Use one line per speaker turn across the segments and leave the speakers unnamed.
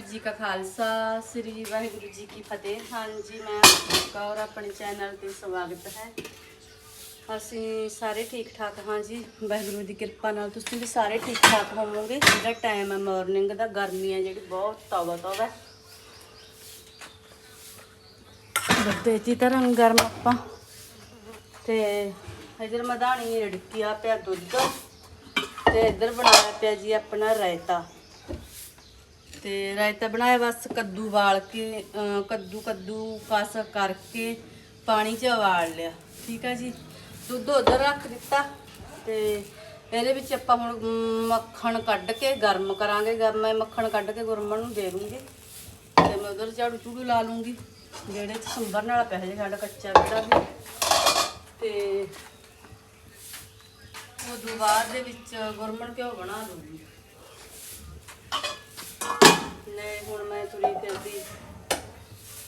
ਜੀ ਕਾ ਖਾਲਸਾ, ਸ੍ਰੀ ਵਾਹਿਗੁਰੂ ਜੀ ਕੀ ਫਤਿਹ। ਹਾਂਜੀ, ਮੈਂ ਕੌਰ, ਆਪਣੇ ਚੈਨਲ ਤੇ ਸਵਾਗਤ ਹੈ। ਅਸੀਂ ਸਾਰੇ ਠੀਕ ਠਾਕ ਹਾਂ ਜੀ। ਵਾਹਿਗੁਰੂ ਦੀ ਕਿਰਪਾ ਨਾਲ ਤੁਸੀਂ ਵੀ ਸਾਰੇ ਠੀਕ ਠਾਕ ਹੋਵੋਗੇ। ਜਿਹੜਾ ਟਾਈਮ ਹੈ ਮਾਰਨਿੰਗ ਦਾ, ਗਰਮੀ ਹੈ ਜਿਹੜੀ, ਬਹੁਤ ਤੌਬਾ ਤੌਬਾ ਬੱਦੇ ਜੀ ਤਰ੍ਹਾਂ ਗਰਮ ਆਪਾਂ। ਤੇ ਇਧਰ ਮਧਾਣੀ ਰੜਕੀ ਆ ਪਿਆ ਦੁੱਧ। ਤੇ ਇੱਧਰ ਬਣਾਇਆ ਪਿਆ ਜੀ ਆਪਣਾ ਰਾਇਤਾ। ਤੇ ਰਾਇਤਾ ਬਣਾਇਆ ਬਸ ਕੱਦੂ ਵਾਲ ਕੇ ਕੱਦੂ ਕੱਦੂ ਕਸ ਕਰਕੇ ਪਾਣੀ 'ਚ ਉਬਾਲ ਲਿਆ। ਠੀਕ ਆ ਜੀ? ਦੁੱਧ ਉਧਰ ਰੱਖ ਦਿੱਤਾ ਤੇ ਇਹਦੇ ਵਿੱਚ ਆਪਾਂ ਹੁਣ ਮੱਖਣ ਕੱਢ ਕੇ ਗਰਮ ਕਰਾਂਗੇ। ਗਰਮ ਮੈਂ ਮੱਖਣ ਕੱਢ ਕੇ ਗੁਰਮਣ ਨੂੰ ਦੇ ਦੂੰਗੀ। ਤੇ ਮੈਂ ਉਧਰ ਝਾੜੂ ਝੂੜੂ ਲਾ ਲੂੰਗੀ। ਜਿਹੜੇ ਚ ਸੰਭਰ ਨਾਲ ਪਿਆ ਜੇ ਸਾਡਾ ਕੱਚਾ ਜਿਹੜਾ ਵੀ। ਤੇ ਉਹ ਬਾਅਦ ਦੇ ਵਿੱਚ ਗੁਰਮਣ ਘਿਓ ਬਣਾ ਦੂੰਗੀ। ਨੇ ਹੁਣ ਮੈਂ ਤੁਰੀ ਫਿਰਦੀ।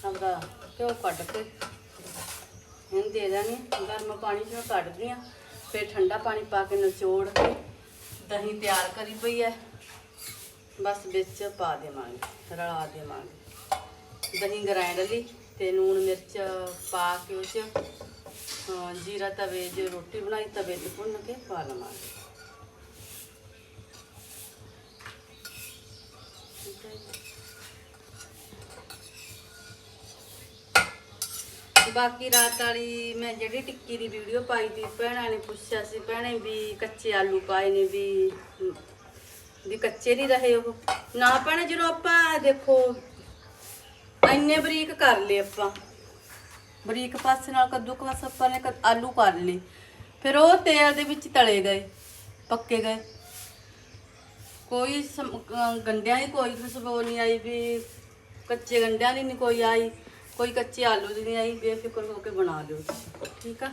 ਆਪਦਾ ਘਿਓ ਕੱਢ ਕੇ ਇਹਨੂੰ ਦੇ ਦਾਂਗੇ ਗਰਮ ਪਾਣੀ ਚੋਂ ਕੱਢਦੀ ਆ, ਫਿਰ ਠੰਡਾ ਪਾਣੀ ਪਾ ਕੇ ਨਿਚੋੜ ਕੇ ਦਹੀਂ ਤਿਆਰ ਕਰੀ ਪਈ ਹੈ ਬਸ ਵਿੱਚ ਪਾ ਦੇਵਾਂਗੇ, ਰਲਾ ਦੇਵਾਂਗੇ। ਦਹੀਂ ਗ੍ਰਾਈਂਡ ਲਈ ਤੇ ਲੂਣ ਮਿਰਚ ਪਾ ਕੇ ਉਹ 'ਚ ਜੀਰਾ ਤਵੇ 'ਚ, ਰੋਟੀ ਬਣਾਈ ਤਵੇ ਤੇ ਭੁੰਨ ਕੇ ਪਾ ਲਵਾਂਗੇ ਠੀਕ ਹੈ ਜੀ। ਬਾਕੀ ਰਾਤ ਵਾਲੀ ਮੈਂ ਜਿਹੜੀ ਟਿੱਕੀ ਦੀ ਵੀਡੀਓ ਪਾਈ ਤੀ, ਭੈਣਾਂ ਨੇ ਪੁੱਛਿਆ ਸੀ ਭੈਣੇ ਵੀ ਕੱਚੇ ਆਲੂ ਪਾਏ ਨੇ ਵੀ ਵੀ ਕੱਚੇ ਨਹੀਂ ਰਹੇ ਉਹ। ਨਾ ਭੈਣੇ ਜਦੋਂ ਆਪਾਂ ਦੇਖੋ, ਇੰਨੇ ਬਰੀਕ ਕਰ ਲਏ ਆਪਾਂ। ਬਰੀਕ ਪਾਸੇ ਨਾਲ ਕੱਦੂ ਕਸ ਆਪਾਂ ਨੇ ਕ- ਆਲੂ ਕਰ ਲਏ। ਫਿਰ ਉਹ ਤੇਲ ਦੇ ਵਿੱਚ ਤਲੇ ਗਏ, ਪੱਕੇ ਗਏ। ਕੋਈ ਸਮ- ਗੰਡਿਆਂ ਦੀ ਕੋਈ ਖੁਸ਼ਬੂ ਨਹੀਂ ਆਈ ਵੀ, ਕੱਚੇ ਗੰਡਿਆਂ ਦੀ ਨਹੀਂ ਕੋਈ ਆਈ। ਕੋਈ ਕੱਚੇ ਆਲੂ ਦੀ ਨਹੀਂ ਆਈ ਬੇਫਿਕਰ ਹੋ ਕੇ ਬਣਾ ਲਿਓ। ਤੁਸੀਂ, ਠੀਕ ਆ?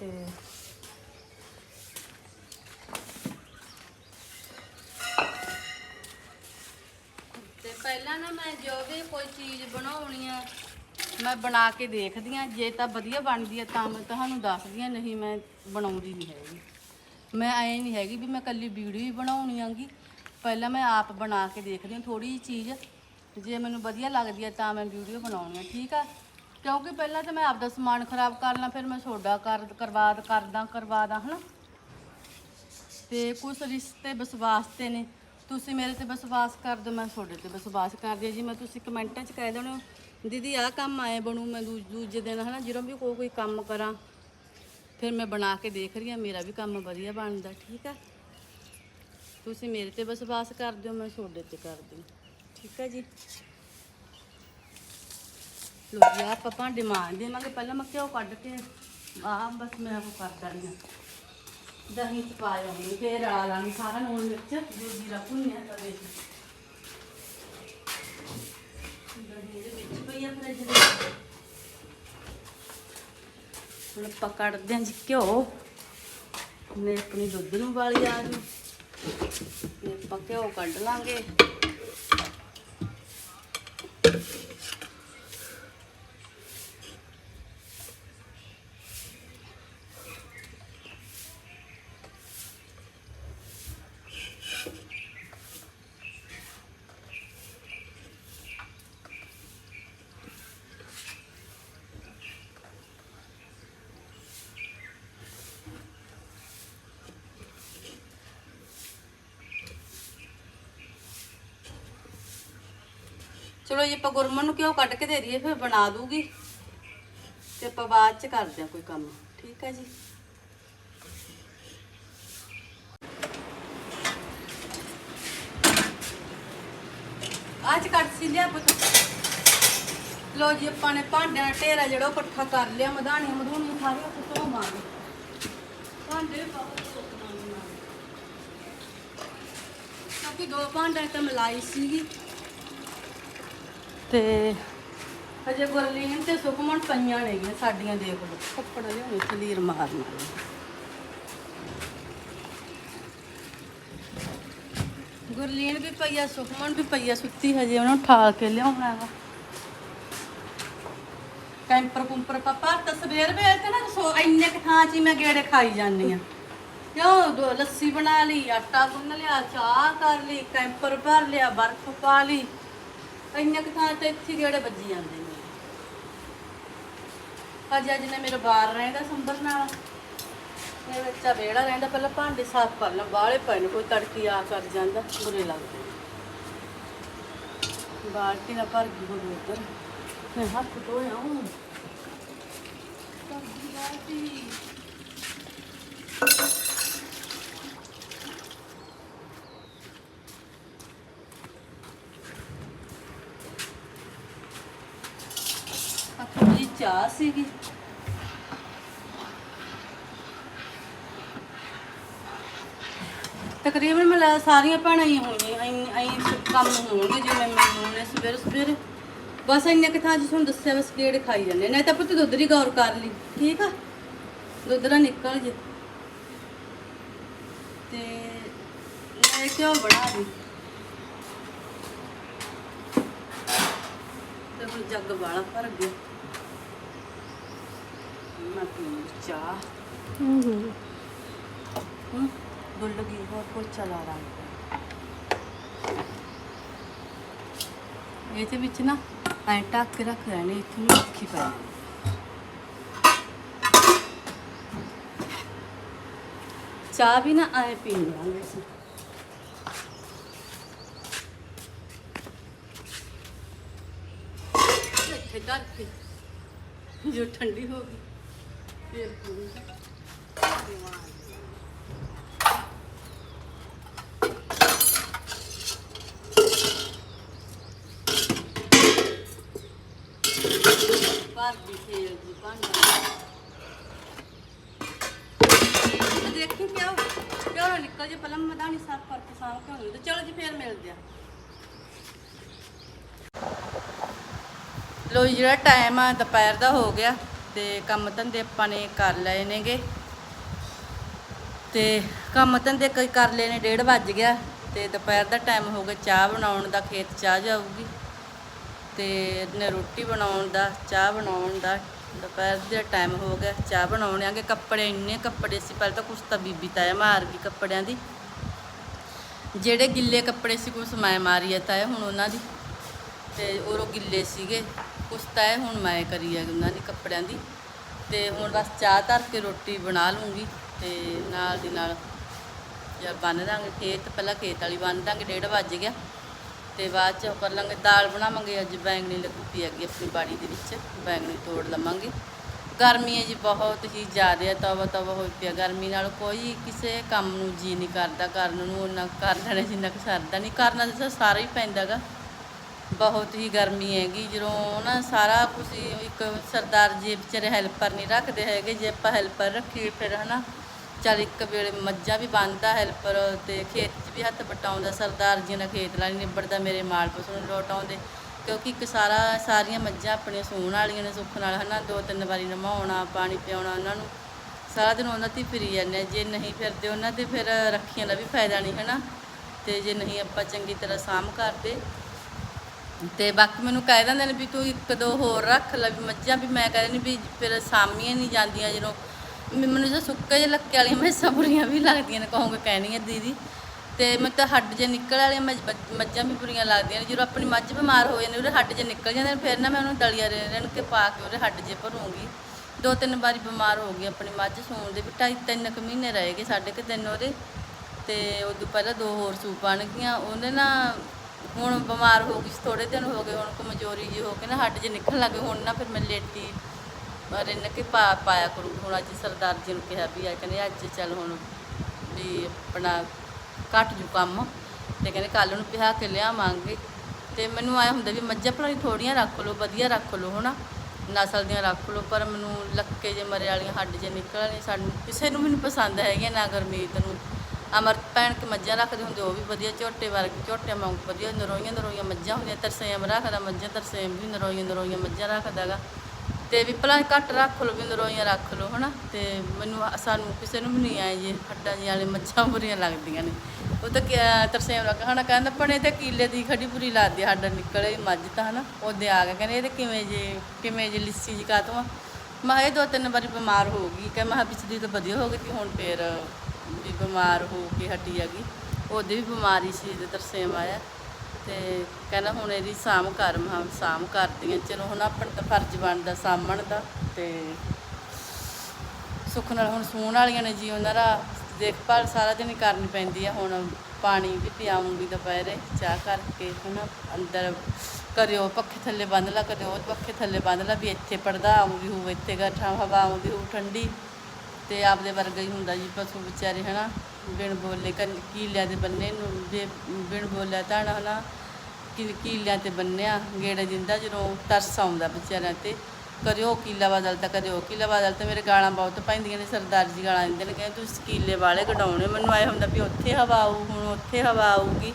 ਤੇ ਤੇ ਪਹਿਲਾਂ ਨਾ ਮੈਂ ਜੋ ਵੀ ਕੋਈ ਚੀਜ਼ ਬਣਾਉਣੀ ਆ ਮੈਂ ਬਣਾ ਕੇ ਦੇਖਦੀ ਆ। ਜੇ ਤਾਂ ਵਧੀਆ ਬਣਦੀ ਆ ਤਾਂ ਮੈਂ ਤੁਹਾਨੂੰ ਦੱਸਦੀ ਆ ਨਹੀਂ ਮੈਂ ਬਣਾਉਂਦੀ ਨਹੀਂ ਹੈਗੀ। ਮੈਂ ਐ ਨਹੀਂ ਹੈਗੀ ਵੀ ਮੈਂ ਕੱਲੀ ਵੀਡੀਓ ਹੀ ਬਣਾਉਣੀ ਆਂਗੀ। ਪਹਿਲਾਂ ਮੈਂ ਆਪ ਬਣਾ ਕੇ ਦੇਖਦੀ ਹਾਂ ਥੋੜੀ ਜਿਹੀ ਚੀਜ਼ ਜੇ ਮੈਨੂੰ ਵਧੀਆ ਲੱਗਦੀ ਹੈ ਤਾਂ ਮੈਂ ਵੀਡੀਓ ਬਣਾਉਣੀ ਆ ਠੀਕ ਆ? ਕਿਉਂਕਿ ਪਹਿਲਾਂ ਤਾਂ ਮੈਂ ਆਪਦਾ ਸਮਾਨ ਖਰਾਬ ਕਰ ਲਾਂ, ਫਿਰ ਮੈਂ ਤੁਹਾਡਾ ਕਰ ਕਰਵਾ ਕਰਦਾ, ਕਰਵਾਦਾ, ਹਨਾ? ਤੇ ਕੁਝ ਰਿਸ਼ਤੇ ਵਿਸ਼ਵਾਸ ਤੇ ਨੇ। ਤੁਸੀਂ ਮੇਰੇ ਤੇ ਵਿਸ਼ਵਾਸ ਕਰ ਦਿਓ, ਮੈਂ ਤੁਹਾਡੇ ਤੇ ਵਿਸ਼ਵਾਸ ਕਰਦੀ ਹਾਂ ਜੀ। ਮੈਂ ਤੁਸੀਂ ਕਮੈਂਟਾਂ 'ਚ ਕਹਿ ਦੇਣਾ, ਦੀਦੀ, ਆਹ ਕੰਮ ਆਏ ਬਣੂ, ਮੈਂ ਦੂ- ਦੂਜੇ ਦਿਨ, ਹਨਾ, ਜਦੋਂ ਵੀ ਕੋਈ ਕੋਈ ਕੰਮ ਕਰਾਂ, ਫਿਰ ਮੈਂ ਬਣਾ ਕੇ ਦੇਖ ਰਹੀ ਹਾਂ, ਮੇਰਾ ਵੀ ਕੰਮ ਵਧੀਆ ਬਣਦਾ, ਠੀਕ ਆ? ਤੁਸੀਂ ਮੇਰੇ ਤੇ ਵਿਸ਼ਵਾਸ ਕਰ ਦਿਓ, ਮੈਂ ਤੁਹਾਡੇ ਤੇ ਕਰਦੀ ਹਾਂ। ਠੀਕ ਹੈ ਜੀ। ਲੋ ਜੀ ਆਪਾਂ ਭਾਂਡੇ ਮਾਂਜ ਦੇਵਾਂਗੇ। ਪਹਿਲਾਂ ਮੈਂ ਘਿਓ ਕੱਢ ਕੇ, ਆਹ ਬਸ ਮੈਂ ਉਹ ਕਰ ਦਣੀ ਆ। ਦਹੀਂ ਚ ਪਾ ਲਾਂਗੇ ਫੇਰ ਰਲਾ ਲਾਂਗੇ ਸਾਰਾ ਨੂਣ ਮਿਰਚ, ਜੋ ਜੀਰਾ ਭੁੰਨਿਆ ਤਵੇ ਤੇ ਦਹੀਂ ਦੇ ਵਿੱਚ ਪਈ ਆ ਫਰਿੱਜ ਦੇ ਹੁਣ ਆਪਾਂ ਕੱਢਦੇ ਹਾਂ ਜੀ ਘਿਓ। ਨੇ ਆਪਣੀ ਦੁੱਧ ਨੂੰ ਵਾਲੀ ਆ ਗਈ ਆਪਾਂ ਘਿਓ ਕੱਢ ਲਾਂਗੇ। ਚਲੋ ਜੀ, ਆਪਾਂ ਗੁਰਮਨ ਨੂੰ ਘਿਓ ਕੱਢ ਕੇ ਦੇ ਦਈਏ, ਫਿਰ ਬਣਾ ਦੂਗੀ। ਤੇ ਆਪਾਂ ਬਾਅਦ ਚ ਕਰਦੇ ਆ ਕੋਈ ਕੰਮ। ਠੀਕ ਹੈ ਜੀ। ਅੱਜ ਕੱਢ ਸੀ ਲਿਆ ਪੁੱਤ। ਲੋ ਜੀ, ਆਪਾਂ ਨੇ ਭਾਂਡਿਆਂ ਦਾ ਢੇਰਾ ਜਿਹੜਾ ਉਹ ਇਕੱਠਾ ਕਰ ਲਿਆ। ਮਧਾਣੀਆਂ ਮਧੂਣੀਆਂ ਸਾਰੀਆਂ ਕੁੱਤੋਂ ਮਾਰ ਭਾਂਡੇ ਵੀ ਬਹੁਤ ਸੁੱਕਣਾ ਕਿਉਂਕਿ ਦੋ ਭਾਂਡਿਆਂ ਤੇ ਮਲਾਈ ਸੀਗੀ। ਤੇ ਹਜੇ ਗੁਰਲੀਨ ਤੇ ਸੁਖਮਨ ਪਈਆਂ ਨੇ ਸਾਡੀਆਂ ਦੇਖ ਲਓ। ਕੱਪੜਾ ਲਿਆਉਣੀ ਥਲੀਰ ਮਾਰਨ ਵਾਲੀ। ਗੁਰਲੀਨ ਵੀ ਪਈਆ ਸੁਖਮਨ ਵੀ ਪਈਆ ਸੁੱਤੀ ਹਜੇ, ਉਹਨੂੰ ਠਾਲ ਕੇ ਲਿਆਉਣਾ ਵਾ। ਕੈਂਪਰ ਕੁੰਪਰ ਪਾਪਾ ਤਾਂ ਸਵੇਰ ਵੇਲੇ ਤੇ ਨਾ ਸੋ ਇੰਨੇ ਕੁ ਥਾਂ 'ਚ ਹੀ ਮੈਂ ਗੇੜੇ ਖਾਈ ਜਾਂਦੀ ਆ। ਕਿਉਂ ਦੋ ਲੱਸੀ ਬਣਾ ਲਈ, ਆਟਾ ਗੁੰਨ ਲਿਆ, ਚਾਹ ਕਰ ਲਈ, ਕੈਂਪਰ ਭਰ ਲਿਆ, ਬਰਫ਼ ਪਾ ਲਈ। ਇੰਨੇ ਕੁ ਥਾਂ ਤੇ ਇੱਥੇ ਕਿਹੜੇ ਵੱਜੀ ਜਾਂਦੇ ਨੇ? ਅੱਜ ਅੱਜ ਨੇ ਮੇਰਾ ਬਾਹਰ ਰਹਿੰਦਾ ਸੰਭਰ ਨਾਲ। ਮੇਰੇ ਬੱਚਾ ਵੇੜਾ ਰਹਿੰਦਾ, ਪਹਿਲਾਂ ਭਾਂਡੇ ਸਾਫ਼ ਕਰ ਲਾਂ ਬਾਹਲੇ ਪਏ ਨੇ, ਕੋਈ ਤੜਕੀ ਆ ਕਰ ਜਾਂਦਾ, ਬੁਰੇ ਲੱਗਦੇ ਨੇ। ਬਾਲਟੀ ਨਾਲ ਭਰ ਗਈ ਹੋਵੇ ਉੱਧਰ। ਮੈਂ ਹੱਥ ਧੋਇਆ ਹੁਣ। ਬਾਲਟੀ ਆ ਥੋੜੀ ਜਿਹੀ ਚਾਹ ਸੀਗੀ। ਤਕਰੀਬਨ ਮਿਲਾ ਸਾਰੀਆਂ ਭੈਣਾਂ ਹੀ ਹੋਣਗੀਆਂ ਐਂ ਕੰਮ ਹੋਣਗੇ ਜਿਵੇਂ ਮੈਨੂੰ ਨੇ ਸਵੇਰੇ ਸਵੇਰੇ। ਬਸ ਇੰਨੇ ਕਿ ਥਾਂ ਜਿਸ ਨੂੰ ਦੱਸਿਆ ਬਸ ਕਿਹੜੇ ਖਾਈ ਜਾਂਦੇ ਨਹੀਂ ਤਾਂ ਪੁੱਤ ਦੁੱਧ ਦੀ ਗੌਰ ਕਰ ਲਈ, ਠੀਕ ਆ? ਦੁੱਧ ਨਾ ਨਿਕਲ ਜੇ। ਤੇ ਮੈਂ ਕਿਉਂ ਬਣਾ ਲਈ। ਤੇ ਹੁਣ ਜੱਗ ਵਾਲਾ ਭਰ ਗਿਆ। ਮੈਂ ਪੀਣੀ ਚਾਹ।
ਹੂੰ। ਹੂੰ
ਦੁੱਲ ਗਈ ਹੋਰ ਕੋਈ ਚਲਾ ਰਹਾ ਇਹਦੇ ਵਿੱਚ ਨਾ ਐਂ ਢੱਕ ਕੇ ਰੱਖ ਲੈਣੇ ਇੱਥੇ ਨੂੰ ਰੱਖੀ ਪਈ। ਚਾਹ ਵੀ ਨਾ ਐਂ ਪੀਣ ਲਾਂਗੇ ਅਸੀਂ। ਇੱਥੇ ਧਰ ਕੇ ਜੋ ਠੰਡੀ ਹੋ ਗਈ। ਫਿਰ ਦੀ ਖੇਲ ਦੀ ਭਾਂਡਾ। ਦੇਖੀ ਪਿਓ ਕਿਉਂ ਨਾ ਨਿਕਲ ਜੇ ਪਲਮ ਮਦਾਨੀ ਸਾਫ਼ ਕਰਕੇ ਸਾਫ਼ ਕਿਉਂ ਨਹੀਂ ਚਲੋ ਜੀ ਫੇਰ ਮਿਲਦੇ ਆ। ਲੋ ਜਿਹੜਾ ਟਾਈਮ ਆ, ਦੁਪਹਿਰ ਦਾ ਹੋ ਗਿਆ। ਤੇ ਕੰਮ ਧੰਦੇ ਆਪਾਂ ਨੇ ਕਰ ਲਏ ਨੇਗੇ। ਤੇ ਕੰਮ ਧੰਦੇ ਕ- ਕਰ ਲਏ ਨੇ 1:30 ਵੱਜ ਗਿਆ ਤੇ ਦੁਪਹਿਰ ਦਾ ਟਾਈਮ ਹੋ ਗਿਆ, ਚਾਹ ਬਣਾਉਣ ਦਾ, ਖੇਤ ਚਾਹ ਜਾਊਗੀ। ਤੇ ਨੇ ਰੋਟੀ ਬਣਾਉਣ ਦਾ, ਚਾਹ ਬਣਾਉਣ ਦਾ, ਦੁਪਹਿਰ ਦਾ ਟਾਈਮ ਹੋ ਗਿਆ, ਚਾਹ ਬਣਾਉਣਾਂਗੇ ਕੱਪੜੇ ਇੰਨੇ ਕੱਪੜੇ ਸੀ, ਪਹਿਲਾਂ ਤਾਂ ਕੁਛ ਤਾਂ ਬੀਬੀ ਤਾਇਆ ਮਾਰ ਗਈ ਕੱਪੜਿਆਂ ਦੀ। ਜਿਹੜੇ ਗਿੱਲੇ ਕੱਪੜੇ ਸੀ, ਕੁਛ ਮੈਂ ਮਾਰੀ ਆ ਹੁਣ ਉਹਨਾਂ ਦੀ। ਤੇ ਉਹ ਗਿੱਲੇ ਸੀਗੇ। ਕੁਛ ਤਾਂ ਇਹ ਹੁਣ ਮੈਂ ਕਰੀ ਹੈ ਉਹਨਾਂ ਦੀ ਕੱਪੜਿਆਂ ਦੀ। ਤੇ ਹੁਣ ਬਸ ਚਾਹ ਧਰ ਕੇ ਰੋਟੀ ਬਣਾ ਲੂੰਗੀ ਤੇ ਨਾਲ ਦੀ ਨਾਲ ਜਾਂ ਬੰਨ ਦਾਂਗੇ ਖੇਤ। ਪਹਿਲਾਂ ਖੇਤ ਵਾਲੀ ਬੰਨ ਦਾਂਗੇ 1:30 ਵੱਜ ਗਿਆ। ਤੇ ਬਾਅਦ ਚ ਉਹ ਕਰ ਲਾਂਗੇ, ਦਾਲ ਬਣਾਵਾਂਗੇ। ਅੱਜ ਬੈਂਗਣੀ ਲੱਗੀ ਹੈਗੀ ਆਪਣੀ ਬਾੜੀ ਦੇ ਵਿੱਚ, ਬੈਂਗਣੀ ਤੋੜ ਲਵਾਂਗੇ। ਗਰਮੀ ਹੈ ਜੀ ਬਹੁਤ ਹੀ ਜ਼ਿਆਦਾ ਹੈ ਤਵਾ ਤਵਾ ਹੋਈ ਪਿਆ ਗਰਮੀ ਨਾਲ ਕੋਈ ਕਿਸੇ ਕੰਮ ਨੂੰ ਜੀ ਨਹੀਂ ਕਰਦਾ, ਕਰਨ ਨੂੰ ਉਹਨਾਂ ਕਰ ਲੈਣਾ ਜਿੰਨਾ ਕੁ ਸਰਦਾ ਨਹੀਂ। ਕਰਨਾ ਤਾਂ ਸਾਰਾ ਹੀ ਪੈਂਦਾਗਾ ਬਹੁਤ ਹੀ ਗਰਮੀ ਹੈਗੀ, ਜਦੋਂ ਨਾ ਸਾਰਾ ਕੁਝ ਇੱਕ ਸਰਦਾਰ ਜੀ ਵਿਚਾਰੇ ਹੈਲਪਰ ਨਹੀਂ ਰੱਖਦੇ ਹੈਗੇ, ਜੇ ਆਪਾਂ ਹੈਲਪਰ ਰੱਖੀਏ ਫਿਰ ਹਨਾ, ਚੱਲ ਇੱਕ ਵੇਲੇ ਮੱਝਾਂ ਵੀ ਬੰਨਦਾ ਹੈਲਪਰ ਤੇ ਖੇਤ 'ਚ ਵੀ ਹੱਥ ਪਟਾਉਂਦਾ ਸਰਦਾਰ ਜੀ ਨਾਲ ਖੇਤ ਨਾਲ ਨਹੀਂ ਨਿਬੜਦਾ ਮੇਰੇ ਮਾਲ ਪਸ਼ੂ ਨੂੰ ਲੋਟ ਆਉਂਦੇ, ਕਿਉਂਕਿ ਇੱਕ ਸਾਰਾ, ਸਾਰੀਆਂ ਮੱਝਾਂ ਆਪਣੀਆਂ ਸੂਣ ਵਾਲੀਆਂ ਨੇ ਸੁੱਖ ਨਾਲ ਹਨਾ, ਦੋ ਤਿੰਨ ਵਾਰੀ ਨਮਾਉਣਾ, ਪਾਣੀ ਪਿਆਉਣਾ ਉਹਨਾਂ ਨੂੰ, ਸਾਰਾ ਦਿਨ ਉਹਨਾਂ ਤੇ ਫਿਰੀ ਜਾਂਦੇ ਹਾਂ। ਜੇ ਨਹੀਂ ਫਿਰਦੇ ਉਹਨਾਂ ਤੇ ਫਿਰ ਰੱਖੀਆਂ ਦਾ ਵੀ ਫਾਇਦਾ ਨਹੀਂ ਹਨਾ, ਤੇ ਜੇ ਨਹੀਂ ਆਪਾਂ ਚੰਗੀ ਤਰ੍ਹਾਂ ਸਾਂਭ ਕਰਦੇ ਤੇ ਬਾਕੀ ਮੈਨੂੰ ਕਹਿ ਦਿੰਦੇ ਨੇ ਵੀ ਤੂੰ ਇੱਕ ਦੋ ਹੋਰ ਰੱਖ ਲੈ ਵੀ ਮੱਝਾਂ, ਵੀ ਮੈਂ ਕਹਿੰਦੀ ਵੀ ਫਿਰ ਸਾਮੀਆਂ ਨਹੀਂ ਜਾਂਦੀਆਂ ਜਦੋਂ ਮੈਨੂੰ ਤਾਂ ਸੁੱਕੇ ਜਿਹੇ ਲੱਕੇ ਵਾਲੀਆਂ ਮੈਸਾਂ ਬੁਰੀਆਂ ਵੀ ਲੱਗਦੀਆਂ ਨੇ, ਕਹੋਗੇ ਕਹਿਣੀ ਹੈ ਦੀਦੀ। ਤੇ ਮੈਂ ਤਾਂ ਹੱਡ ਜੇ ਨਿਕਲ ਵਾਲੀਆਂ ਮੱਝ- ਮੱਝਾਂ ਵੀ ਬੁਰੀਆਂ ਲੱਗਦੀਆਂ ਨੇ, ਜਦੋਂ ਆਪਣੀ ਮੱਝ ਬਿਮਾਰ ਹੋ ਜਾਂਦੀ, ਉਹਦੇ ਹੱਡ ਜੇ ਨਿਕਲ ਜਾਂਦੇ ਨੇ, ਫਿਰ ਨਾ ਮੈਂ ਉਹਨੂੰ ਦਲੀਆ ਰੇਣ ਕੇ ਪਾ ਕੇ ਉਹਦੇ ਹੱਡ ਜੇ ਭਰੂੰਗੀ। ਦੋ ਤਿੰਨ ਵਾਰੀ ਬਿਮਾਰ ਹੋ ਗਈ ਆਪਣੀ ਮੱਝ ਸੂਣ ਦੇ ਵੀ ਢਾਈ ਤਿੰਨ ਕੁ ਮਹੀਨੇ ਰਹਿ ਗਏ, ਸਾਢੇ ਕੁ ਦਿਨ ਉਹਦੇ। ਤੇ ਉਦੋਂ ਪਹਿਲਾਂ ਦੋ ਹੋਰ ਸੂਪ ਬਣ ਗਈਆਂ ਉਹਨੇ ਨਾ ਹੁਣ ਬਿਮਾਰ ਹੋ ਗਈ ਥੋੜੇ ਦਿਨ ਹੋ ਗਏ, ਹੁਣ ਕਮਜ਼ੋਰੀ ਜੀ ਹੋ ਕੇ ਨਾ ਹੱਡ ਜੇ ਨਿਕਲਣ ਲੱਗੇ ਹੁਣ ਨਾ ਫਿਰ ਮੈਂ ਲੇਟੀ। ਰਿੰਨ ਕੇ ਪਾ ਪਾਇਆ ਕਰੂ, ਹੁਣ ਅੱਜ ਸਰਦਾਰ ਜੀ ਨੂੰ ਕਿਹਾ ਵੀ ਆ ਕਹਿੰਦੇ, ਅੱਜ ਚੱਲ ਹੁਣ ਵੀ ਆਪਣਾ ਘੱਟ ਜੂ ਕੰਮ। ਤੇ ਕਹਿੰਦੇ ਕੱਲ ਨੂੰ ਪਿਹਾ ਕੇ ਲਿਆਵਾਂਗੇ। ਤੇ ਮੈਨੂੰ ਆਇਆ ਹੁੰਦਾ ਵੀ ਮੱਝਾਂ ਭਲਾਈ ਥੋੜੀਆਂ ਰੱਖ ਲਓ, ਵਧੀਆ ਰੱਖ ਲਓ, ਹਨਾ? ਨਸਲ ਦੀਆਂ ਰੱਖ ਲਓ, ਪਰ ਮੈਨੂੰ ਲੱਕੇ ਜੇ ਮਰੇ ਵਾਲੀਆਂ ਹੱਡ ਜੇ ਨਿਕਲਣੇ ਸਾਨੂੰ, ਕਿਸੇ ਨੂੰ ਮੈਨੂੰ ਪਸੰਦ ਹੈਗੀਆਂ ਨਾ ਗੁਰਮੀਤ ਨੂੰ। ਅਮਰ ਭੈਣ ਕੇ ਮੱਝਾਂ ਰੱਖਦੇ ਹੁੰਦੇ ਉਹ ਵੀ ਵਧੀਆ ਝੋਟੇ ਵਰਗ ਝੋਟੇ ਵਾਂਗ ਵਧੀਆ ਨਰੋਈਆਂ ਨਰੋਈਆਂ ਮੱਝਾਂ ਹੁੰਦੀਆਂ ਤਰਸੇਮ ਰੱਖਦਾ ਮੱਝਾਂ ਤਰਸੇਮ ਵੀ ਨਰੋਈਆਂ ਨਰੋਈਆਂ ਮੱਝਾਂ ਰੱਖਦਾਗਾ ਤੇ ਵੀ ਭਲਾ ਘੱਟ ਰੱਖ ਲਓ ਵੀ ਨਰੋਈਆਂ ਰੱਖ ਲਓ ਹਨਾ? ਤੇ ਮੈਨੂੰ ਸਾਨੂੰ ਕਿਸੇ ਨੂੰ ਵੀ ਨਹੀਂ ਆਏ ਜੇ ਹੱਡਾਂ ਜਿਹੀਆਂ ਵਾਲੇ ਮੱਝਾਂ ਬੁਰੀਆਂ ਲੱਗਦੀਆਂ ਨੇ। ਉਹ ਤਾਂ ਤਰਸੇਮ ਰੱਖ ਹਨਾ? ਕਹਿੰਦਾ ਪਣੇ ਤੇ ਕੀਲੇ ਦੀ ਖੜੀ ਬੁਰੀ ਲਾਦੀ ਆ, ਹੱਡ ਨਿਕਲੇ ਮੱਝ ਤਾਂ ਹਨਾ? ਉਹਦੇ ਆ ਕੇ ਕਹਿੰਦੇ ਇਹ ਕਿਵੇਂ ਜੇ ਕਿਵੇਂ ਜੇ ਲਿੱਸੀ ਜੀ ਕਾਤੋਂ ਆ? ਮੈਂ ਕਿਹਾ ਇਹ ਦੋ ਤਿੰਨ ਵਾਰੀ ਬਿਮਾਰ ਹੋ ਗਈ ਕਿ ਮੈਂ ਪਿਛਲੀ ਤਾਂ ਵਧੀਆ ਹੋ ਗਈ ਸੀ ਹੁਣ ਫੇਰ ਵੀ ਬਿਮਾਰ ਹੋ ਕੇ ਹਟੀ ਹੈਗੀ। ਉਹਦੇ ਵੀ ਬਿਮਾਰੀ ਸੀ ਤੇ ਤਰਸੇਮ ਆਇਆ ਤੇ ਕਹਿੰਦਾ ਹੁਣ ਇਹਦੀ ਸਾਂਭ ਕਰ ਮਹਾਂ ਸਾਂਭ ਕਰਦੀ ਹਾਂ। ਚਲੋ ਹੁਣ ਆਪਣਾ ਤਾਂ ਫਰਜ਼ ਬਣਦਾ ਸਾਂਭਣ ਦਾ ਤੇ ਸੁੱਖ ਨਾਲ ਹੁਣ ਸੂਣ ਵਾਲੀਆਂ ਨੇ ਜੀ, ਉਹਨਾਂ ਦਾ ਦੇਖਭਾਲ ਸਾਰਾ ਦਿਨ ਕਰਨੀ ਪੈਂਦੀ ਆ। ਹੁਣ ਪਾਣੀ ਵੀ ਪਿਆਉਂਗੀ ਦੁਪਹਿਰੇ, ਚਾਹ ਕਰਕੇ ਹੁਣ ਅੰਦਰ ਕਰਿਓ, ਪੱਖੇ ਥੱਲੇ ਬੰਨ ਲਾ ਕਰਿਓ ਉਹ ਪੱਖੇ ਥੱਲੇ ਬੰਨ ਲਾ ਵੀ ਇੱਥੇ ਪੜਦਾ, ਆਉਂਦੀ ਹੋਊ, ਇੱਥੇ ਗੱਠਾਂ, ਹਵਾ ਆਉਂਦੀ ਹੋਊ, ਠੰਡੀ। ਤੇ ਆਪਦੇ ਵਰਗਾ ਹੀ ਹੁੰਦਾ ਜੀ ਪਸ਼ੂ ਵਿਚਾਰੇ, ਹਨਾ? ਬਿਨ ਬੋਲੇ ਕੰਨ ਕੀਲਿਆਂ ਦੇ ਬੰਨੇ ਨੂੰ, ਜੇ ਬਿਨ ਬੋਲਿਆ ਤਾਂ ਹਨਾ? ਕਿ, ਕੀਲਿਆਂ ਤੇ ਬੰਨਿਆ, ਗੇੜਾ ਦਿੰਦਾ ਜਦੋਂ ਤਰਸ ਆਉਂਦਾ ਵਿਚਾਰਿਆਂ ਤੇ। ਕਰਿਓ ਕੀਲਾ ਬਦਲ ਤਾਂ ਕਰਿਓ ਕੀਲਾ ਬਦਲ ਤਾਂ ਮੇਰੇ ਗਾਲਾਂ ਬਹੁਤ ਪੈਂਦੀਆਂ ਨੇ, ਸਰਦਾਰ ਜੀ ਗਾਲਾਂ ਦਿੰਦੇ ਨੇ, ਕਹਿੰਦੇ ਤੁਸੀਂ ਕੀਲੇ ਵਾਲੇ ਕਢਾਉਣੇ। ਮੈਨੂੰ ਆਏ ਹੁੰਦਾ ਵੀ ਉੱਥੇ ਹਵਾ ਆਊ, ਹੁਣ ਉੱਥੇ ਹਵਾ ਆਊਗੀ।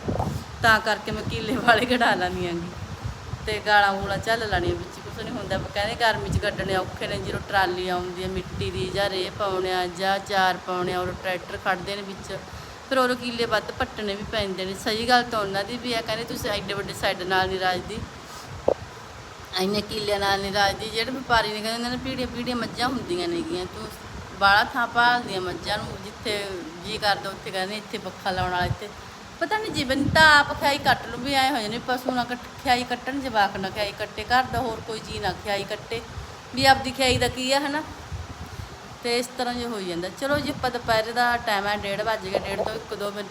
ਤਾਂ ਕਰਕੇ ਮੈਂ ਕੀਲੇ ਵਾਲੇ ਕਢਾ ਲੈਂਦੀ ਆਂਗੀ। ਤੇ ਗਾਲਾਂ ਗੂਲਾਂ ਚੱਲ ਲੈਣੀਆਂ ਵਿੱਚ ਕੁਛ ਕਹਿੰਦੇ ਗਰਮੀ 'ਚ ਕੱਢਣੇ ਔਖੇ ਨੇ ਜਦੋਂ ਟਰਾਲੀ ਆਉਂਦੀ ਹੈ ਮਿੱਟੀ ਦੀ ਜਾਂ ਰੇਹ ਪਾਉਣੇ ਆ ਜਾਂ ਚਾਰ ਪਾਉਣੇ ਆ, ਉਹ ਟਰੈਕਟਰ ਖੜਦੇ ਨੇ ਵਿੱਚ। ਫਿਰ ਉਹ ਕੀਲੇ ਵੱਧ ਪੱਟਣੇ ਵੀ ਪੈਂਦੇ ਨੇ। ਸਹੀ ਗੱਲ ਤਾਂ ਉਹਨਾਂ ਦੀ ਵੀ ਹੈ ਕਹਿੰਦੇ ਤੁਸੀਂ ਐਡੇ ਵੱਡੇ ਸਾਈਡ ਨਾਲ ਨਹੀਂ ਰਾਜਦੀ। ਇੰਨੇ ਕੀਲਿਆਂ ਨਾਲ ਨਹੀਂ ਰਾਜਦੀ। ਜਿਹੜੇ ਵਪਾਰੀ ਨੇ ਕਹਿੰਦੇ ਉਹਨਾਂ ਨੇ ਪੀੜੀਆਂ ਪੀੜੀਆਂ ਮੱਝਾਂ ਹੁੰਦੀਆਂ ਨੇਗੀਆਂ ਤੂੰ ਬਾਲਾ ਥਾਂ ਭਾਲਦੀਆਂ ਮੱਝਾਂ ਨੂੰ, ਜਿੱਥੇ ਜੀ ਕਰਦਾ, ਉੱਥੇ ਕਹਿੰਦੇ ਇੱਥੇ ਪੱਖਾ ਲਾਉਣ ਵਾਲਾ ਇੱਥੇ। ਪਤਾ ਨਹੀਂ ਜੀਵਨ ਤਾਂ ਆਪ ਖਿਆਈ ਕੱਟ ਲੂ ਵੀ ਆਏ ਹੋਏ ਨੇ ਪਸ਼ੂ ਨਾ ਕੱਟ, ਖਿਆਈ ਕੱਟਣ, ਜਵਾਕ ਨਾ ਖਿਆਈ ਕੱਟੇ, ਘਰ ਦਾ ਹੋਰ ਕੋਈ ਜੀ ਨਾ ਖਿਆਈ ਕੱਟੇ, ਵੀ ਆਪਦੀ ਖਿਆਈ ਦਾ ਕੀ ਆ, ਹਨਾ? ਤੇ ਇਸ ਤਰ੍ਹਾਂ ਜੇ ਹੋਈ ਜਾਂਦਾ। ਚਲੋ ਜੀ, ਆਪਾਂ ਦੁਪਹਿਰ ਦਾ ਟਾਈਮ ਹੈ 1:30 ਵੱਜ ਗਿਆ 1:30 ਤੋਂ 1-2 ਮਿੰਟ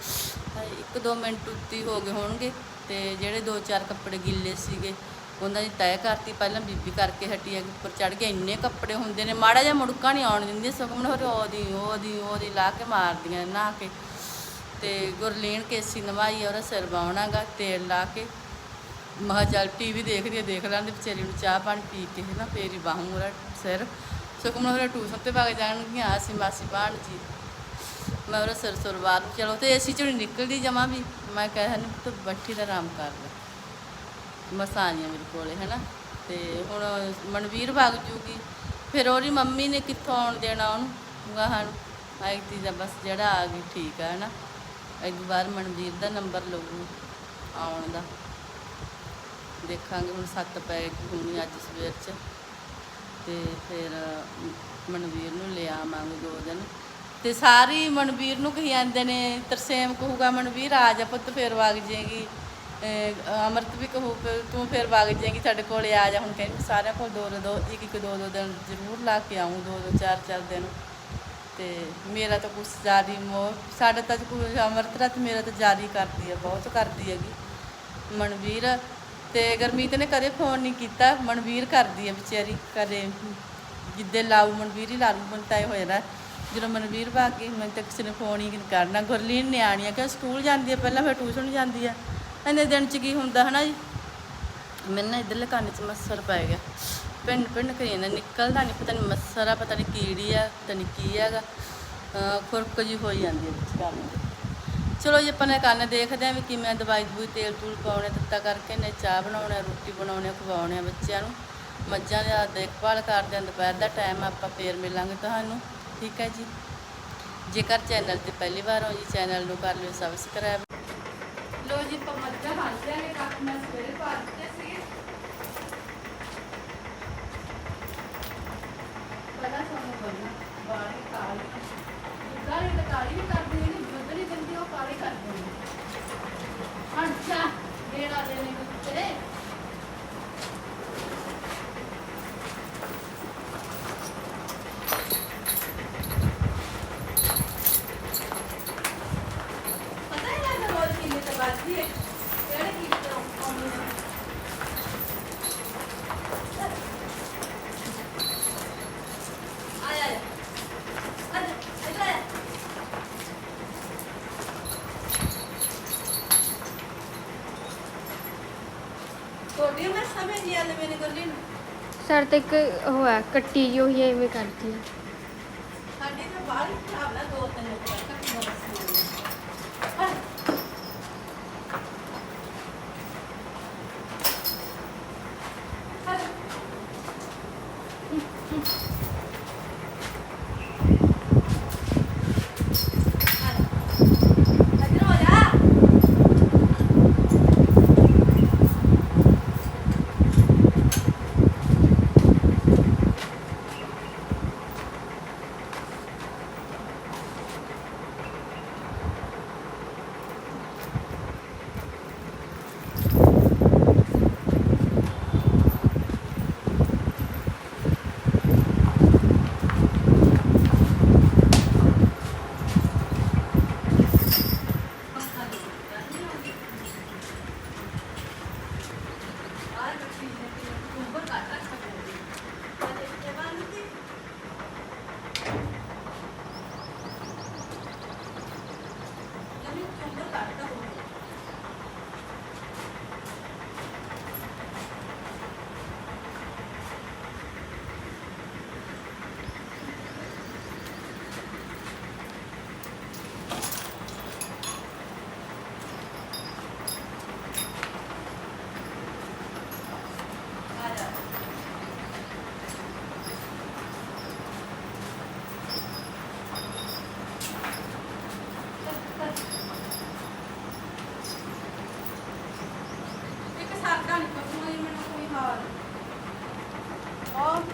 1-2 ਮਿੰਟ ਉੱਤੀ ਹੋ ਗਏ ਹੋਣਗੇ। ਤੇ ਜਿਹੜੇ ਦੋ ਚਾਰ ਕੱਪੜੇ ਗਿੱਲੇ ਸੀਗੇ, ਉਹਨਾਂ ਦੀ ਤੈਅ ਕਰਤੀ ਪਹਿਲਾਂ, ਬੀਬੀ ਕਰਕੇ ਹਟੀ ਆ ਉੱਪਰ ਚੜ ਕੇ ਇੰਨੇ ਕੱਪੜੇ ਹੁੰਦੇ ਨੇ, ਮਾੜਾ ਜਿਹਾ ਮੁੜਕਾ ਨਹੀਂ ਆਉਣ ਦਿੰਦੀ ਸੁਖਮਨ ਹੋਰ ਉਹਦੀ ਉਹਦੀ ਉਹਦੀ ਲਾ ਕੇ ਮਾਰਦੀਆਂ ਨਹਾ ਕੇ। ਤੇ ਗੁਰਲੀਨ ਕੇਸੀ ਨਵਾਈ ਉਹਦਾ ਸਿਰ ਬਾਉਣਾਗਾ ਤੇਲ ਲਾ ਕੇ। ਮਹਾ ਚੱਲ ਟੀਵੀ ਦੇਖਦੀ ਆ, ਦੇਖ ਲੈਂਦੇ, ਵਿਚਾਰੀ ਨੂੰ ਚਾਹ ਪਾਣੀ ਪੀ ਕੇ ਹੈ ਨਾ ਫੇਰ ਹੀ ਬਾਹੂ ਉਹਦਾ ਸਿਰ। ਸੁਖਮਨ ਉਹਦਾ ਟੂਸਨ ਤੇ ਵਗ ਜਾਣਗੀਆਂ, ਅਸੀਂ ਮਾਸੀ ਬਾਣ ਜੀ। ਮੈਂ ਉਹਦਾ ਸਿਰ ਸੁਰ ਬਾਹਰ ਚਲੋ ਤੇ ਏਸੀ ਚੋਂ ਨੀ ਨਿਕਲਦੀ ਜਮਾ ਵੀ। ਮੈਂ ਕਹਿਆ ਨੂੰ ਤੂੰ ਬੱਠੀ ਦਾ ਆਰਾਮ ਕਰ ਲੈ। ਮਸਾਨੀਆਂ ਮੇਰੇ ਕੋਲੇ ਹੈ ਨਾ ਤੇ ਹੁਣ ਮਨਵੀਰ ਵਗ ਜੂਗੀ। ਫਿਰ ਉਹਦੀ ਮੰਮੀ ਨੇ ਕਿੱਥੋਂ ਆਉਣ ਦੇਣਾ ਉਹਨੂੰ? ਗਾਹਾਂ ਨੂੰ ਆਈ ਤੀ ਦਾ ਬਸ ਜਿਹੜਾ ਆ ਗਈ, ਠੀਕ ਆ ਹੈ ਨਾ ਇੱਕ ਵਾਰ ਮਨਵੀਰ ਦਾ ਨੰਬਰ ਲਊ ਆਉਣ ਦਾ। ਦੇਖਾਂਗੇ ਹੁਣ ਸੱਤ ਪੈ ਗਈ ਹੋਣੀ ਅੱਜ ਸਵੇਰ 'ਚ। ਤੇ ਫਿਰ ਮਨਵੀਰ ਨੂੰ ਲੈ ਆਵਾਂਗੇ ਦੋ ਦਿਨ। ਤੇ ਸਾਰੀ ਮਨਵੀਰ ਨੂੰ ਕਹੀ ਜਾਂਦੇ ਨੇ, ਤਰਸੇਮ ਕਹੂਗਾ ਮਨਵੀਰ, ਆ ਜਾ ਪੁੱਤ, ਫਿਰ ਵਗ ਜਾਏਗੀ। ਅਮਰਤ ਵੀ ਕਹੂ ਤੂੰ ਫਿਰ ਵਗ ਜਾਏਗੀ, ਸਾਡੇ ਕੋਲੇ ਆ ਜਾ। ਹੁਣ ਕਹਿੰਦੀ ਸਾਰਿਆਂ ਕੋਲ ਦੋ ਦੋ ਦੋ ਇੱਕ ਇੱਕ ਦੋ ਦੋ ਦਿਨ ਜ਼ਰੂਰ ਲਾ ਕੇ ਆਉਂ ਦੋ ਦੋ ਚਾਰ ਚਾਰ ਦਿਨ। ਤੇ ਮੇਰਾ ਤਾਂ ਕੁਛ ਜ਼ਿਆਦਾ ਮੋਹ ਸਾਡਾ ਤਾਂ ਕੁਛ ਅਮਰਤ ਰਾਤ ਮੇਰਾ ਤਾਂ ਜਾਰੀ ਕਰਦੀ ਆ, ਬਹੁਤ ਕਰਦੀ ਹੈਗੀ। ਮਨਵੀਰ ਤੇ ਗਰਮੀਤ ਨੇ ਕਦੇ ਫੋਨ ਨਹੀਂ ਕੀਤਾ, ਮਨਵੀਰ ਕਰਦੀ ਹੈ ਵਿਚਾਰੀ, ਕਦੇ ਜਿੱਦੇ ਲਾਊ ਮਨਵੀਰ ਹੀ ਲਾ ਲੂ ਮਨ ਤਾਂ ਜਦੋਂ ਮਨਵੀਰ ਭਾ ਕੇ ਮੈਂ ਤਾਂ ਕਿਸੇ ਨੇ ਫੋਨ ਹੀ ਨਹੀਂ ਕਰਨਾ। ਗੁਰਲੀਨ ਨੇ ਆਣੀ ਆ ਕਿ ਸਕੂਲ ਜਾਂਦੀ ਹੈ ਪਹਿਲਾਂ ਫਿਰ ਟਿਊਸ਼ਨ ਜਾਂਦੀ ਆ। ਇੰਨੇ ਦਿਨ ਚ ਕੀ ਹੁੰਦਾ ਹਨਾ ਜੀ? ਮੈਨੂੰ ਨਾ ਇਧਰਲੇ ਕੰਨ 'ਚ ਮੱਸਰ ਪੈ ਗਿਆ। ਪਿੰਡ ਪਿੰਡ ਕਰੀ ਜਾਂਦਾ, ਨਿਕਲਦਾ ਨਹੀਂ ਪਤਾ ਨਹੀਂ ਮੱਸਰ ਆ, ਪਤਾ ਨਹੀਂ ਕੀੜੀ ਆ, ਪਤਾ ਨਹੀਂ ਕੀ ਹੈਗਾ। ਖੁਰਕ ਜੀ ਹੋਈ ਜਾਂਦੀ ਹੈ ਵਿੱਚ ਕੰਨ ਦੇ ਚਲੋ ਜੀ, ਆਪਾਂ ਨੇ ਕੰਨ ਦੇਖਦੇ ਆਂ ਵੀ ਕਿਵੇਂ ਦਵਾਈ ਦਵੂਈ ਤੇਲ ਤੂਲ ਪਾਉਣੇ, ਤੱਤਾ ਕਰਕੇ ਨੇ, ਚਾਹ ਬਣਾਉਣੇ, ਰੋਟੀ ਬਣਾਉਣੇ, ਖਵਾਉਣੇ ਆ ਬੱਚਿਆਂ ਨੂੰ। ਮੱਝਾਂ ਦੀ ਦੇਖਭਾਲ ਕਰਦੇ ਆਂ ਦੁਪਹਿਰ ਦਾ ਟਾਈਮ ਆਪਾਂ ਫੇਰ ਮਿਲਾਂਗੇ ਤੁਹਾਨੂੰ। ਠੀਕ ਹੈ ਜੀ? ਜੇਕਰ ਚੈਨਲ ਤੇ ਪਹਿਲੀ ਵਾਰ ਹੋ ਜੀ, ਚੈਨਲ ਨੂੰ ਕਰ ਲਿਓ ਸਬਸਕ੍ਰਾਈਬ ਲੋ ਜੀ, ਆਪਾਂ ਮੱਝਾਂ ਮਾਰਦੇ ਨੇ ਕੱਖ ਮੈਂ ਸਵੇਰੇ ਪਾ ਦਿੱਤੇ ਸੀਗੇ ਪਹਿਲਾਂ ਸਾਨੂੰ ਬੰਨਾ ਬਾਹਰ ਕਾਲੀ ਦੁੱਧਾਂ ਦੀ ਕਾਲੀ ਵੀ ਕਰਦੇ ਨੇ ਦੁੱਧ ਨਹੀਂ ਦਿੰਦੀ ਉਹ ਕਾਲੀ ਕਰਦੇ ਨੇ ਅੱਛਾ ਦੇਣਾ ਦੇਣੇ ਕੁੱਤੇ ਪਤਾ ਹੀ ਲੱਗਦਾ ਰੋਜ਼ ਕਿੰਨੇ ਤੇ ਵੱਜਦੀ ਹੈ ਕਿਹੜੇ ਕੀ ਤੋਂ ਆਉਂਦੀ ਹੈ ਆਇਆ ਆਇਆ ਅੱਛਾ ਇੱਧਰ ਆਇਆ ਤੁਹਾਡੀ ਮੈਂ ਸਮਝ ਨਹੀਂ ਆਲੇ ਮੇਰੇ ਕੋਲ ਨਹੀਂ
ਸਰ ਤੇ ਇੱਕ ਉਹ ਹੈ ਕੱਟੀ ਜਿਹੀ ਹੋਈ ਹੈ ਐਵੇਂ ਕਰਦੀ ਹੈ
ਸਾਡੀ ਤਾਂ ਬਾਹਰ ਖਰਾਬ ਨਾ ਦੋ ਤਿੰਨ ਤੱਕ ਬਸ ਹੋ ਜਾ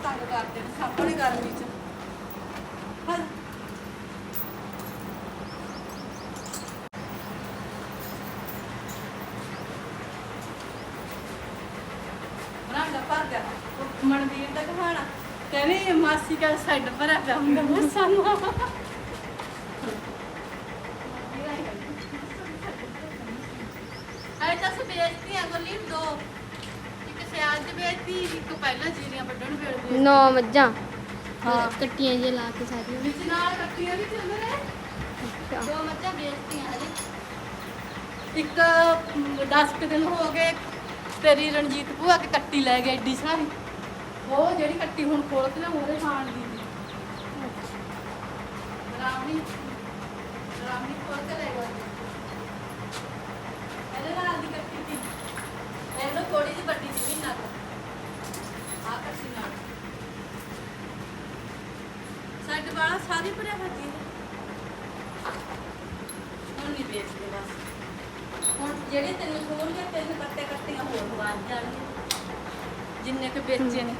ਤੰਗ ਕਰਦੇ ਨੇ ਸਾਹਮਣੇ ਗਰਮੀ ਚ ਹਾਂ ਬਰਾਂਡਾ ਭਰ ਗਿਆ ਉਹ ਮਨਵੀਰ ਦਾ ਕਹਾਣਾ ਕਹਿੰਦੇ ਮਾਸੀ ਕਾ ਸਾਈਡ ਭਰਿਆ ਪਿਆ ਹੁੰਦਾ ਉਹ ਸਾਨੂੰ। ਆਏ ਤਾਂ ਸੇ ਬੇਇੱਜ਼ਤੀਆਂ ਗੋਲੀ ਦੋ। ਇੱਕ ਸਿਆਲ ਬੇਇੱਜ਼ਤੀ ਇੱਕ ਪਹਿਲਾਂ ਜੀਰੀਆਂ ਵੱਢਣ ਵੇਲੇ
ਨੌ ਮੱਝਾਂ।
ਹਾਂ।
ਕੱਟੀਆਂ ਜੇ ਲਾ ਕੇ ਸਾਰੀਆਂ
ਵਿੱਚ ਨਾਲ ਕੱਟੀਆਂ ਵੀ ਚੱਲ ਰਹੇ ਦੋ ਮੱਝਾਂ ਵੇਚਤੀਆਂ ਹਜੇ। ਇੱਕ 10 ਕੁ ਦਿਨ ਹੋ ਗਏ ਤੇਰੀ ਰਣਜੀਤ ਭੂਆ ਕੇ ਕੱਟੀ ਲੈ ਗਈ ਏਡੀ ਸਾਰੀ। ਉਹ ਜਿਹੜੀ ਕੱਟੀ ਹੁਣ ਖੋਲ ਕੇ ਨਾ ਉਹਦੇ ਖਾਣ ਦੀ ਸੀ ਰਾਮੀ ਰਾਮੀ ਖੋਲ ਕੇ ਲੈ ਗਈ। ਇਹਦੇ ਨਾਲ ਦੀ ਕੱਟੀ ਸੀ ਇਹਨੂੰ ਥੋੜੀ ਜਿਹੀ ਵੱਡੀ ਸੀ ਮਹੀਨਾ ਆ ਕੱਟੀ ਨਾਲ। ਸਾਡੇ ਵਾਲਾ ਸਾਰੀ ਭਰਿਆ ਭੱਜੀ ਹੁਣ ਨਹੀਂ ਵੇਚਦੇ ਬਸ। ਹੁਣ ਜਿਹੜੇ ਤੈਨੂੰ ਸੂਣਗੇ ਤਿੰਨ ਕੱਤੇ ਕੱਤੀਆਂ ਹੋਰ ਵੱਧ ਜਾਣਗੇ ਜਿੰਨੇ ਕੁ ਵੇਚੇ ਨੇ।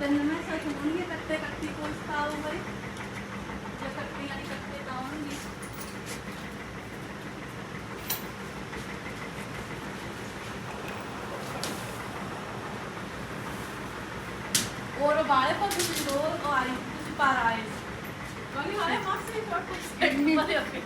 ਤੈਨੂੰ ਮੈਂ ਸੱਚ ਬੋਲੂੰਗੀ ਕੱਤੇ ਕੱਤੀ ਕੋਈ ਸਤਾਉ ਬਈ। ਜੇ ਕੱਤੀਆਂ ਦੀ ਕੱਤੇ ਤਾਂ ਆਉਣਗੀ। ਔਰ ਬਾਲੇ ਪਰ ਤੁਸੀਂ ਦੋ ਆਏ ਤੁਸੀਂ ਪਰ ਆਏ। ਕਹਿੰਦੀ ਹਾਰੇ ਮਾਸੀ ਫੋਟੋ ਸੈਟ ਮਾਰੇ ਆਪਣੇ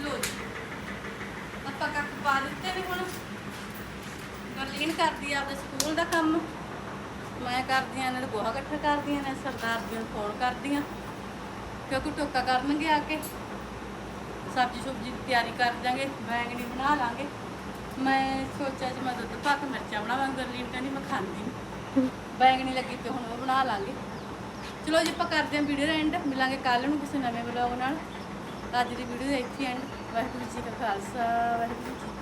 ਲੋ ਕਰਦੀ ਆਪਣੇ ਸਕੂਲ ਦਾ ਕੰਮ। ਮੈਂ ਕਰਦੀ ਆ ਨਾਲ ਗੋਹਾ ਇਕੱਠਾ ਕਰਦੀ ਆ ਸਰਦਾਰ ਜੀ ਨੂੰ ਫੋਨ ਕਰਦੀ ਕਿਉਂਕਿ ਟੋਕਾ ਕਰਨਗੇ ਆ ਕੇ। ਸਬਜ਼ੀ ਸੁਬਜ਼ੀ ਦੀ ਤਿਆਰੀ ਕਰ ਦਾਂਗੇ ਬੈਂਗਣੀ ਬਣਾ ਲਾਂਗੇ। ਮੈਂ ਸੋਚਿਆ ਜੀ ਮੈਂ ਦੁੱਧ ਪਾ ਕੇ ਮਿਰਚਾਂ ਬਣਾਵਾਂਗੀ ਗਰਲੀਨ ਕਹਿੰਦੀ ਮੈਂ ਖਾਂਦੀ ਨਹੀਂ ਬੈਂਗਣੀ ਲੱਗੀ ਤੇ ਹੁਣ ਉਹ ਬਣਾ ਲਾਂਗੇ। ਚਲੋ ਜੀ, ਆਪਾਂ ਕਰਦੇ ਹਾਂ ਵੀਡੀਓ ਦਾ ਐਂਡ ਮਿਲਾਂਗੇ ਕੱਲ ਨੂੰ ਕਿਸੇ ਨਵੇਂ ਵਲੌਗ ਨਾਲ। ਅੱਜ ਦੀ ਵੀਡੀਓ ਦਾ ਇੱਥੇ ਐਂਡ ਵਾਹਿਗੁਰੂ ਜੀ ਕਾ ਖਾਲਸਾ, ਵਾਹਿਗੁਰੂ ਜੀ